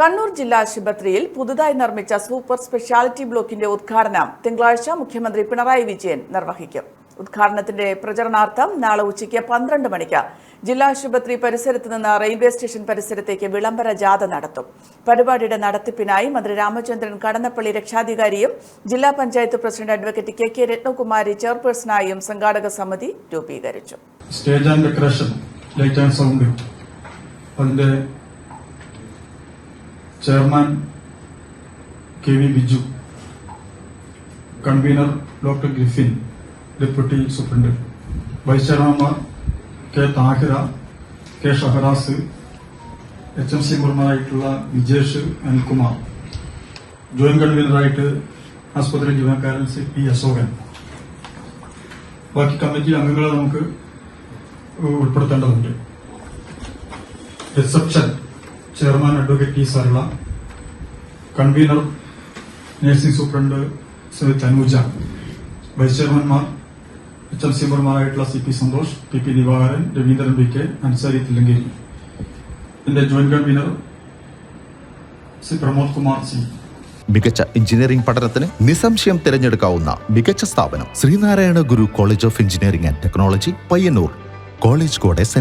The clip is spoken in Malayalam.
കണ്ണൂർ ജില്ലാ ആശുപത്രിയിൽ പുതുതായി നിർമ്മിച്ച സൂപ്പർ സ്പെഷ്യാലിറ്റി ബ്ലോക്കിന്റെ ഉദ്ഘാടനം തിങ്കളാഴ്ച മുഖ്യമന്ത്രി പിണറായി വിജയൻ നിർവഹിക്കും. ഉദ്ഘാടനത്തിന്റെ പ്രചരണാർത്ഥം നാളെ ഉച്ചയ്ക്ക് പന്ത്രണ്ട് മണിക്ക് ജില്ലാ ആശുപത്രി പരിസരത്ത് നിന്ന് റെയിൽവേ സ്റ്റേഷൻ പരിസരത്തേക്ക് വിളംബര ജാഥ നടത്തും. പരിപാടിയുടെ നടത്തിപ്പിനായി മന്ത്രി രാമചന്ദ്രൻ കടന്നപ്പള്ളി രക്ഷാധികാരിയും ജില്ലാ panchayat president advocate K K Ratnakumari ചെയർപേഴ്സണായും സംഘാടക സമിതി രൂപീകരിച്ചു. Stage and decoration light and sound. അതിന്റെ chairman K V Biju convener doctor Griffin deputy superintendent vice ചെയർമാൻമാർ K Thahira K Shahras H M C മെമ്പർമാരായിട്ടുള്ള Vijesh Anilkumar joint കൺവീനറായിട്ട് ആസ്പത്രി ജീവനക്കാരൻ സി പി അശോകൻ. ബാക്കി കമ്മിറ്റി അംഗങ്ങളെ നമുക്ക് ഉൾപ്പെടുത്തേണ്ടതുണ്ട്. Reception chairman advocate T Sarala convener nursing superintendent Shri Thanuja vice ചെയർമാൻമാർ H M C മെമ്പർമാരായിട്ടുള്ള C P Santhosh P P Divakaran Raveendran V K Ansari Thillankeri. എന്റെ joint convener Shri Pramod Kumar C. മികച്ച എഞ്ചിനീയറിംഗ് പഠനത്തിന് നിസ്സംശയം തിരഞ്ഞെടുക്കാവുന്ന മികച്ച സ്ഥാപനം Sreenarayana Guru college of engineering and technology Payyanur college code S